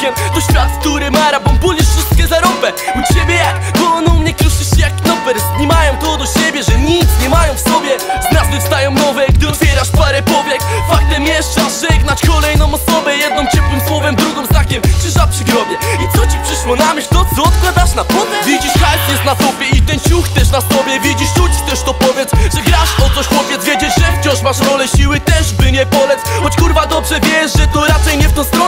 bokiem To świat, w którym arabom bulisz wszystkie zarobę U ciebie jak, bo on u mnie kruszysz jak knopers Nie mają to do siebie, że nic nie mają w sobie. Z nazwy wstają nowe, gdy otwierasz parę powiek. Faktem jest czas żegnać kolejną osobę. Jedną ciepłym słowem, drugą znakiem. Krzyża przy grobie. I co ci przyszło na myśl, to co odkładasz na potem? Widzisz hajs jest na topie i ten ciuch też na sobie. Widzisz czuć też to powiedz, że grasz o coś chłopiec. Wiedzieć, że wciąż masz rolę siły też by nie polec. Choć kurwa dobrze wiesz, że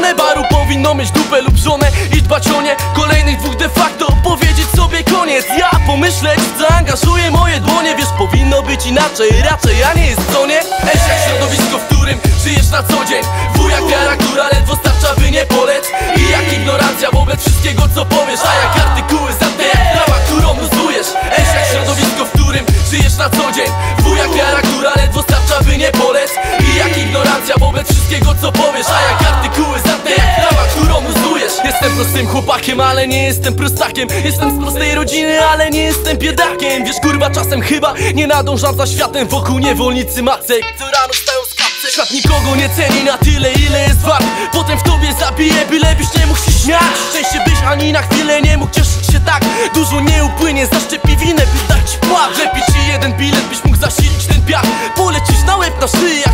stronę Baru powinno mieć dupę lub żonę i dbać o nie. Kolejnych dwóch de facto powiedzieć sobie koniec. Ja pomyśleć, zaangażuję moje dłonie. Wiesz, powinno być inaczej, raczej a nie jest co nie? Eś jak środowisko, w którym żyjesz na co dzień. Wuja wiara, która ledwo starcza by nie polec ale nie jestem prostakiem Jestem z prostej rodziny, ale nie jestem biedakiem. Wiesz kurwa, czasem chyba nie nadążam za światem. Wokół niewolnicy macek, co rano stają z Świat nikogo nie ceni na tyle, ile jest wart. Potem w tobie zabije, byle byś nie mógł się śmiać. Szczęście byś ani na chwilę nie mógł cieszyć się tak. Dużo nie upłynie, zaszczepi winę, by dać ci płat. Lepiej ci jeden bilet, byś mógł zasilić ten piach Polecisz na łeb na szyję,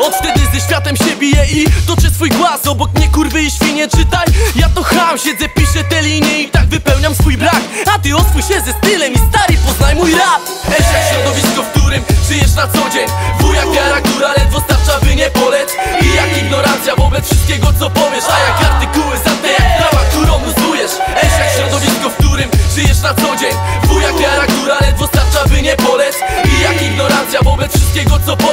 Od wtedy ze światem się biję i toczę swój głaz. Obok mnie kurwy i świnie, czytaj. Ja to ham, siedzę, piszę te linie i tak wypełniam swój brak. A ty oswój się ze stylem i stary, poznaj mój rap. Jak środowisko, w którym żyjesz na co dzień. Wuja wiara, która ledwo starcza by nie polec. I jak ignorancja wobec wszystkiego co powiesz. A jak artykuły za te jak prawa, którą luzujesz Eś jak środowisko, w którym żyjesz na co dzień. Wuja wiara, która ledwo starcza by nie polec. I jak ignorancja wobec wszystkiego co powiesz